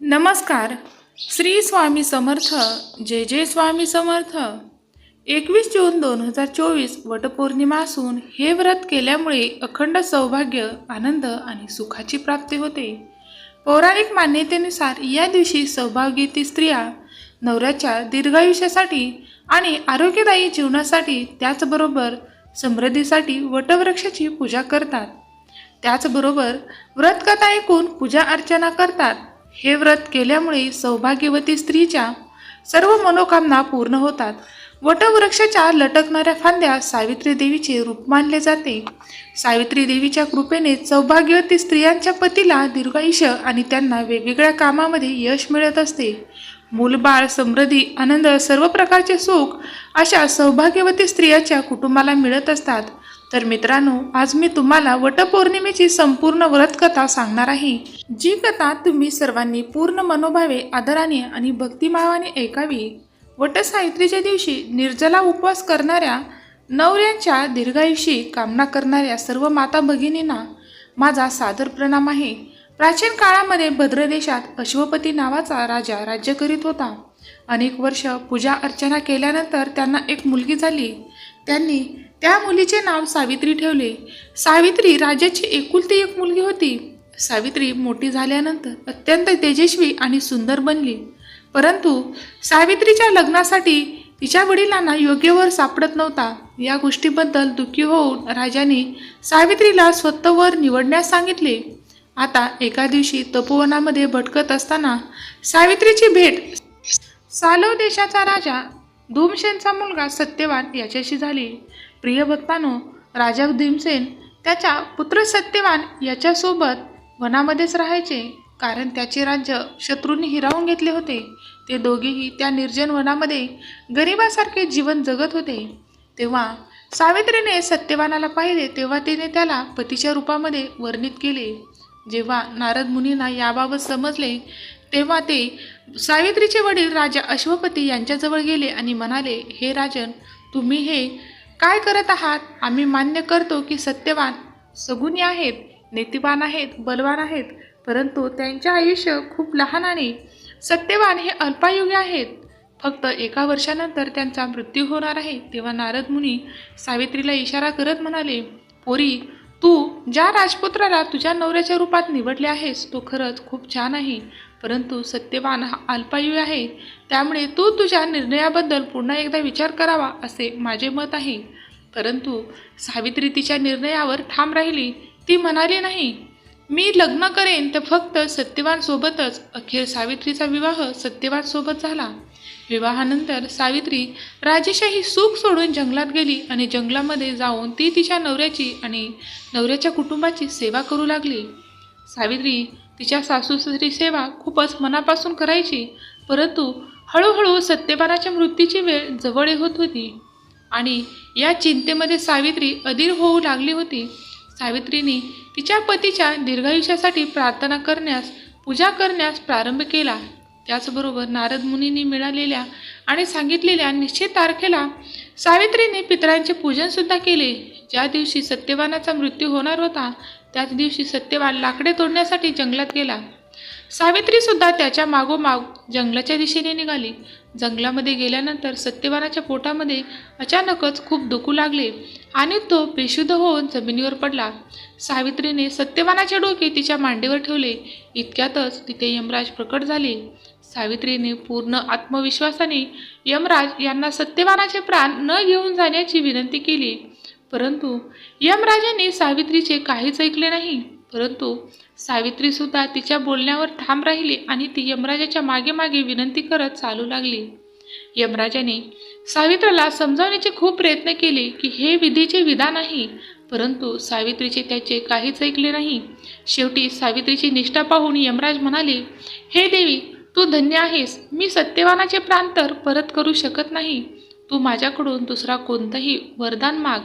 नमस्कार. श्री स्वामी समर्थ जय जय स्वामी समर्थ. एकवीस जून दोन हजार चोवीस वटपौर्णिमा असून हे व्रत केल्यामुळे अखंड सौभाग्य आनंद आणि सुखाची प्राप्ती होते. पौराणिक मान्यतेनुसार या दिवशी सौभाग्यती स्त्रिया नवऱ्याच्या दीर्घायुष्यासाठी आणि आरोग्यदायी जीवनासाठी त्याचबरोबर समृद्धीसाठी वटवृक्षाची पूजा करतात. त्याचबरोबर व्रतकथा ऐकून पूजा अर्चना करतात. हे व्रत केल्यामुळे सौभाग्यवती स्त्रीच्या सर्व मनोकामना पूर्ण होतात. वटवृक्षाच्या लटकणाऱ्या फांद्या सावित्री देवीचे रूप मानले जाते. सावित्री देवीच्या कृपेने सौभाग्यवती स्त्रियांच्या पतीला दीर्घायुष्य आणि त्यांना वेगवेगळ्या कामामध्ये यश मिळत असते. मूलबाळ समृद्धी आनंद सर्व प्रकारचे सुख अशा सौभाग्यवती स्त्रियाच्या कुटुंबाला मिळत असतात. तर मित्रांनो आज मी तुम्हाला वटपौर्णिमेची संपूर्ण व्रतकथा सांगणार आहे. जी कथा तुम्ही सर्वांनी पूर्ण मनोभावे आदराने आणि भक्तिभावाने ऐकावी. वटसावित्रीच्या दिवशी निर्जला उपवास करणाऱ्या नवऱ्यांच्या दीर्घायुषी कामना करणाऱ्या सर्व माता भगिनींना माझा सादर प्रणाम आहे. प्राचीन काळामध्ये भद्रदेशात अश्वपती नावाचा राजा राज्य करीत होता. अनेक वर्ष पूजा अर्चना केल्यानंतर त्यांना एक मुलगी झाली. त्यांनी त्या मुलीचे नाव सावित्री ठेवले. सावित्री राजाची एकुलती एक मुलगी होती. सावित्री मोठी झाल्यानंतर अत्यंत तेजस्वी आणि सुंदर बनली. परंतु सावित्रीच्या लग्नासाठी तिच्या वडिलांना योग्य वर सापडत नव्हता. या गोष्टीबद्दल दुःखी होऊन राजाने सावित्रीला स्वतःवर निवडण्यास सांगितले. आता एका दिवशी तपोवनामध्ये भटकत असताना सावित्रीची भेट सालव देशाचा राजा धूमसेनचा मुलगा सत्यवान याच्याशी झाली. प्रिय भक्तानो राजा भीमसेन त्याच्या पुत्र सत्यवान याच्यासोबत वनामध्येच राहायचे. कारण त्याचे राज्य शत्रूंनी हिरावून घेतले होते. ते दोघेही त्या निर्जन वनामध्ये गरिबासारखे जीवन जगत होते. तेव्हा सावित्रीने सत्यवानाला पाहिले तेव्हा तिने त्याला पतीच्या रूपामध्ये वर्णित केले. जेव्हा नारद मुनींना याबाबत समजले तेव्हा ते सावित्रीचे वडील राजा अश्वपती यांच्याजवळ गेले आणि म्हणाले हे राजन तुम्ही हे काय करत आहात? आम्ही मान्य करतो की सत्यवान सगुणी आहेत नेतिवान आहेत बलवान आहेत परंतु त्यांचे आयुष्य खूप लहान आहे सत्यवान हे अल्पायुगी आहेत. फक्त एका वर्षानंतर त्यांचा मृत्यू होणार आहे. तेव्हा नारद मुनी सावित्रीला इशारा करत म्हणाले पोरी तू ज्या राजपुत्राला तुझ्या नवऱ्याच्या रूपात निवडले आहेस तो खरंच खूप छान आहे. परंतु सत्यवान हा अल्पायू आहे. त्यामुळे तू तुझ्या निर्णयाबद्दल पुन्हा एकदा विचार करावा असे माझे मत आहे. परंतु सावित्री तिच्या निर्णयावर ठाम राहिली. ती म्हणाली नाही मी लग्न करेन तर फक्त सत्यवान सोबतच. अखेर सावित्रीचा विवाह सत्यवान सोबत झाला. विवाहानंतर सावित्री राजेशाही सुख सोडून जंगलात गेली आणि जंगलामध्ये जाऊन ती तिच्या नवऱ्याची आणि नवऱ्याच्या कुटुंबाची सेवा करू लागली. सावित्री तिच्या सासूसरी सेवा खूपच मनापासून करायची परंतु हळूहळू सत्यपानाच्या मृत्यूची वेळ जवळ होत होती. आणि या चिंतेमध्ये सावित्री अधीर होऊ लागली होती. सावित्रीने तिच्या पतीच्या दीर्घायुष्यासाठी प्रार्थना करण्यास पूजा करण्यास प्रारंभ केला. त्याचबरोबर नारद मुनींनी मिळालेल्या आणि सांगितलेल्या निश्चित तारखेला सावित्रीने पितरांचे पूजनसुद्धा केले. ज्या दिवशी सत्यवानाचा मृत्यू होणार होता त्याच दिवशी सत्यवान लाकडे तोडण्यासाठी जंगलात गेला. सावित्रीसुद्धा त्याच्या मागोमाग जंगलाच्या दिशेने निघाली. जंगलामध्ये गेल्यानंतर सत्यवानाच्या पोटामध्ये अचानकच खूप दुखू लागले आणि तो बेशुद्ध होऊन जमिनीवर पडला. सावित्रीने सत्यवानाचे डोके तिच्या मांडीवर ठेवले. इतक्यातच तिथे यमराज प्रकट झाले. सावित्रीने पूर्ण आत्मविश्वासाने यमराज यांना सत्यवानाचे प्राण न घेऊन जाण्याची विनंती केली. परंतु यमराजाने सावित्रीचे काहीच ऐकले नाही. परंतु सावित्रीसुद्धा तिच्या बोलण्यावर ठाम राहिली आणि ती यमराजाच्या मागे मागे विनंती करत चालू लागली. यमराजाने सावित्रीला समजावण्याचे खूप प्रयत्न केले की हे विधीचे विधान आहे परंतु सावित्रीचे त्याचे काहीच ऐकले नाही. शेवटी सावित्रीची निष्ठा पाहून यमराज म्हणाले हे देवी तू धन्य आहेस. मी सत्यवानाचे प्राण तर परत करू शकत नाही. तू माझ्याकडून दुसरा कोणतंही वरदान माग.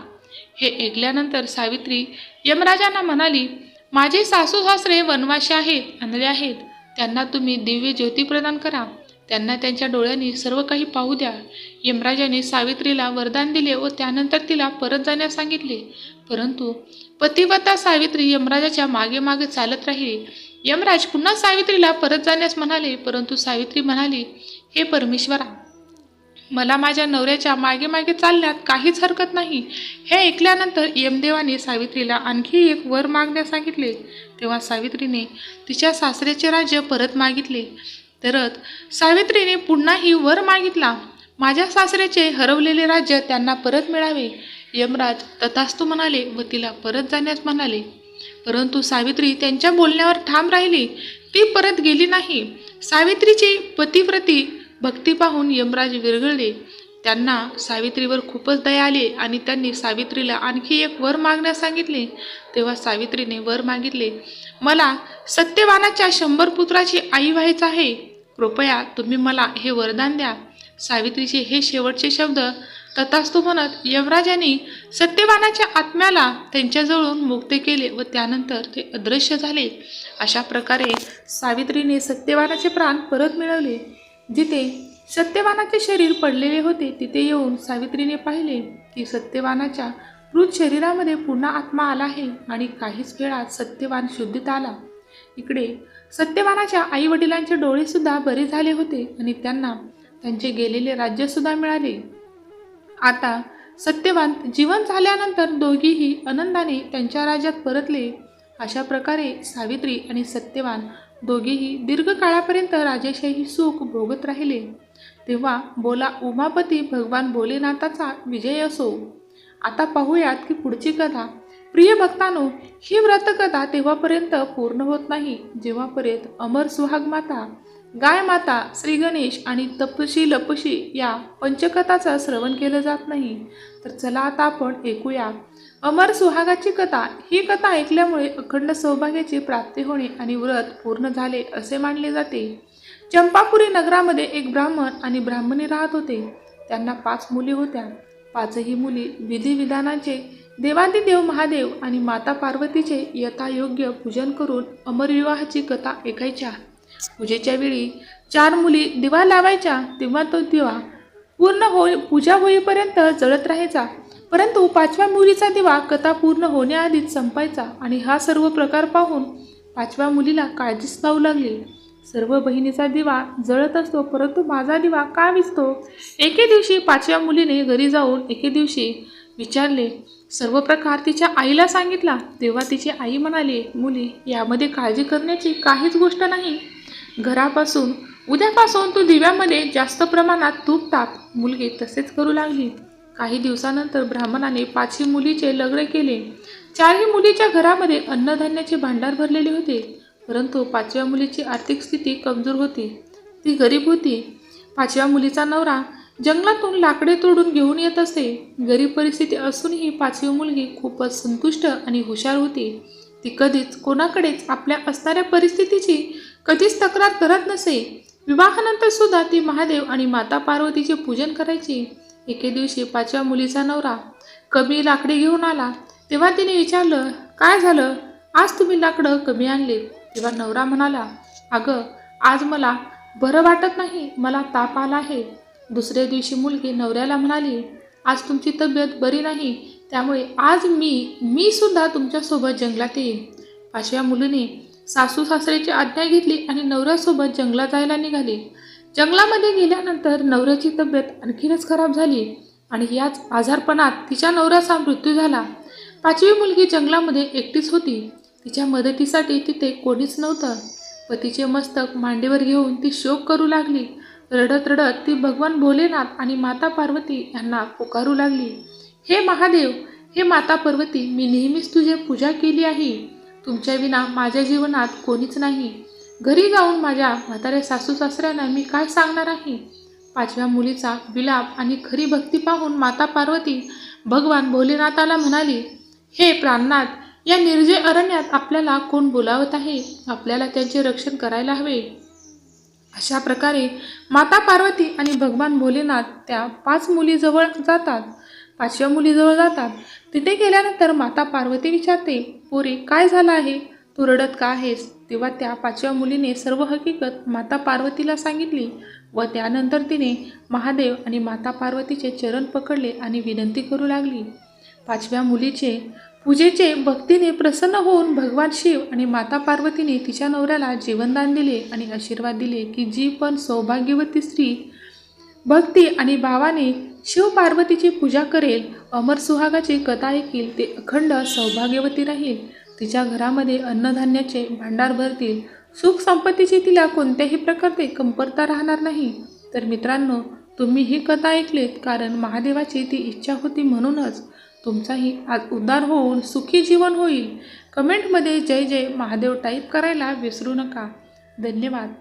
हे ऐकल्यानंतर सावित्री यमराजांना म्हणाली माझे सासू सासरे वनवाशी आहेत आणले आहेत. त्यांना तुम्ही दिव्य ज्योती प्रदान करा. त्यांना त्यांच्या डोळ्यांनी सर्व काही पाहू द्या. यमराजाने सावित्रीला वरदान दिले व त्यानंतर तिला परत जाण्यास सांगितले. परंतु पतिव्रता सावित्री यमराजाच्या मागे मागे चालत राहिली. यमराज पुन्हा सावित्रीला परत जाण्यास म्हणाले परंतु सावित्री म्हणाली हे परमेश्वरा मला माझ्या नवऱ्याच्या मागे मागे चालण्यात काहीच हरकत नाही. हे ऐकल्यानंतर यमदेवाने सावित्रीला आणखी एक वर मागण्यास सांगितले. तेव्हा सावित्रीने तिच्या सासऱ्याचे राज्य परत मागितले. तरत सावित्रीने पुन्हाही वर मागितला. माझ्या सासऱ्याचे हरवलेले राज्य त्यांना परत मिळावे. यमराज तथास्तू म्हणाले व तिला परत जाण्यास म्हणाले. परंतु सावित्री त्यांच्या बोलण्यावर ठाम राहिली. ती परत गेली नाही. सावित्रीची पतिव्रती भक्ती पाहून यमराज विरघळले. त्यांना सावित्रीवर खूपच दया आली आणि त्यांनी सावित्रीला आणखी एक वर मागण्यास सांगितले. तेव्हा सावित्रीने वर मागितले मला सत्यवानाच्या शंभर पुत्राची आई व्हायचं आहे. कृपया तुम्ही मला हे वरदान द्या. सावित्रीचे हे शेवटचे शब्द तथास्तु म्हणत यमराजांनी सत्यवानाच्या आत्म्याला त्यांच्याजवळून मुक्त केले व त्यानंतर ते अदृश्य झाले. अशा प्रकारे सावित्रीने सत्यवानाचे प्राण परत मिळवले. जिथे सत्यवानाचे शरीर पडलेले होते तिथे येऊन सावित्रीने पाहिले की सत्यवानाच्या मृत शरीरामध्ये पुन्हा आत्मा आला आहे आणि काहीच वेळात सत्यवान शुद्धीत आला. इकडे सत्यवानाच्या आई वडिलांचे डोळे सुद्धा बरे झाले होते आणि त्यांना त्यांचे गेलेले राज्य सुद्धा मिळाले. आता सत्यवान जीवन झाल्यानंतर दोघीही आनंदाने त्यांच्या राज्यात परतले. अशा प्रकारे सावित्री आणि सत्यवान दोघेही दीर्घकाळापर्यंत राजेशाही सुख भोगत राहिले. तेव्हा बोला उमापती भगवान भोलेनाथाचा विजय असो. आता पाहूयात की पुढची कथा. प्रिय भक्तानो ही व्रतकथा तेव्हापर्यंत पूर्ण होत नाही जेव्हापर्यंत अमर सुहाग माता गाय माता श्री गणेश आणि तपशी लपशी या पंचकथाचं श्रवण केलं जात नाही. तर चला आता आपण ऐकूया. अमर सुहागाची कथा. ही कथा ऐकल्यामुळे अखंड सौभाग्याची प्राप्ती होणे आणि व्रत पूर्ण झाले असे मानले जाते. चंपापुरी नगरामध्ये एक ब्राह्मण आणि ब्राह्मणी राहत होते. त्यांना पाच मुली होत्या. पाचही मुली विधिविधानाचे देवादिदेव महादेव आणि माता पार्वतीचे यथायोग्य पूजन करून अमरविवाहाची कथा ऐकायच्या. पूजेच्या वेळी चार मुली दिवा लावायच्या तेव्हा तो दिवा पूर्ण होई पूजा होईपर्यंत जळत राहायचा. परंतु पाचव्या मुलीचा दिवा कथा पूर्ण होण्याआधीच संपायचा आणि हा सर्व प्रकार पाहून पाचव्या मुलीला काळजीच लावू लागली. सर्व बहिणीचा दिवा जळत असतो परंतु माझा दिवा का विजतो एके दिवशी पाचव्या मुलीने घरी जाऊन एके दिवशी विचारले. सर्व प्रकार तिच्या आईला सांगितला. तेव्हा तिची आई म्हणाली मुली यामध्ये काळजी करण्याची काहीच गोष्ट नाही. घरापासून उद्यापासून तू दिव्यामध्ये जास्त प्रमाणात तूप ताप मुलगी तसेच करू लागली. काही दिवसानंतर ब्राह्मणाने पाचही मुलीचे लग्न केले. चारही मुलीच्या घरामध्ये अन्नधान्याचे भांडार भरलेले होते परंतु पाचव्या मुलीची आर्थिक स्थिती कमजोर होती. ती गरीब होती. पाचव्या मुलीचा नवरा जंगलातून लाकडे तोडून घेऊन येत असे. गरीब परिस्थिती असूनही पाचवी मुलगी खूपच संतुष्ट आणि हुशार होती. ती कधीच कोणाकडेच आपल्या असणाऱ्या परिस्थितीची कधीच तक्रार करत नसे. विवाहानंतर सुद्धा ती महादेव आणि माता पार्वतीचे पूजन करायची. एके दिवशी पाचव्या मुलीचा नवरा कमी लाकडे घेऊन आला. तेव्हा तिने विचारलं काय झालं? आज तुम्ही लाकडं कमी आणले तेव्हा नवरा म्हणाला अगं आज मला बरं वाटत नाही मला ताप आला आहे. दुसऱ्या दिवशी मुलगी नवऱ्याला म्हणाली आज तुमची तब्येत बरी नाही त्यामुळे आज मी मी सुद्धा तुमच्यासोबत जंगलात येईन. पाचव्या मुलीने सासू सासऱ्याची आज्ञा घेतली आणि नवऱ्यासोबत जंगलात जायला निघाली. जंगलामध्ये गेल्यानंतर नवऱ्याची तब्येत आणखीनच खराब झाली आणि याच आजारपणात तिच्या नवऱ्याचा मृत्यू झाला. पाचवी मुलगी जंगलामध्ये एकटीच होती. तिच्या मदतीसाठी तिथे कोणीच नव्हतं. पतीचे मस्तक मांडीवर घेऊन ती शोक करू लागली. रडत रडत ती भगवान भोलेनाथ आणि माता पार्वती यांना पुकारू लागली. हे महादेव हे माता पार्वती मी नेहमीच तुझे पूजा केली आहे. तुमच्या विना माझ्या जीवनात कोणीच नाही. घरी जाऊन माझ्या म्हाताऱ्या सासू सासऱ्यांना मी काय सांगणार आहे? पाचव्या मुलीचा विलाप आणि खरी भक्ती पाहून माता पार्वती भगवान भोलेनाथाला म्हणाली हे प्राणनाथ या निर्जय अरण्यात आपल्याला कोण बोलावत आहे? आपल्याला त्यांचे रक्षण करायला हवे. अशा प्रकारे माता पार्वती आणि भगवान भोलेनाथ त्या पाच मुलीजवळ जातात. पाचव्या मुलीजवळ जातात. तिथे गेल्यानंतर माता पार्वती विचारते पोरी काय झालं आहे? तू रडत का आहेस? तेव्हा त्या पाचव्या मुलीने सर्व हकीकत माता पार्वतीला सांगितली व त्यानंतर तिने महादेव आणि माता पार्वतीचे चरण पकडले आणि विनंती करू लागली. पाचव्या मुलीचे पूजेचे भक्तीने प्रसन्न होऊन भगवान शिव आणि माता पार्वतीने तिच्या नवऱ्याला जीवनदान दिले आणि आशीर्वाद दिले की जी पण सौभाग्यवती स्त्री भक्ती आणि भावाने शिव पार्वतीची पूजा करेल. अमर सुहागाची कथा ऐकील. ते अखंड सौभाग्यवती राहील. तिच्या घरामध्ये अन्नधान्याचे भांडार भरतील. सुख संपत्तीची तिला कोणत्याही प्रकारचे कमतरता राहणार नाही. तर मित्रांनो तुम्ही ही कथा ऐकलीत कारण महादेवाची ती इच्छा होती म्हणूनच. तुमचाही आज उद्धार होऊन सुखी जीवन होईल. कमेंटमध्ये जय जय महादेव टाईप करायला विसरू नका. धन्यवाद.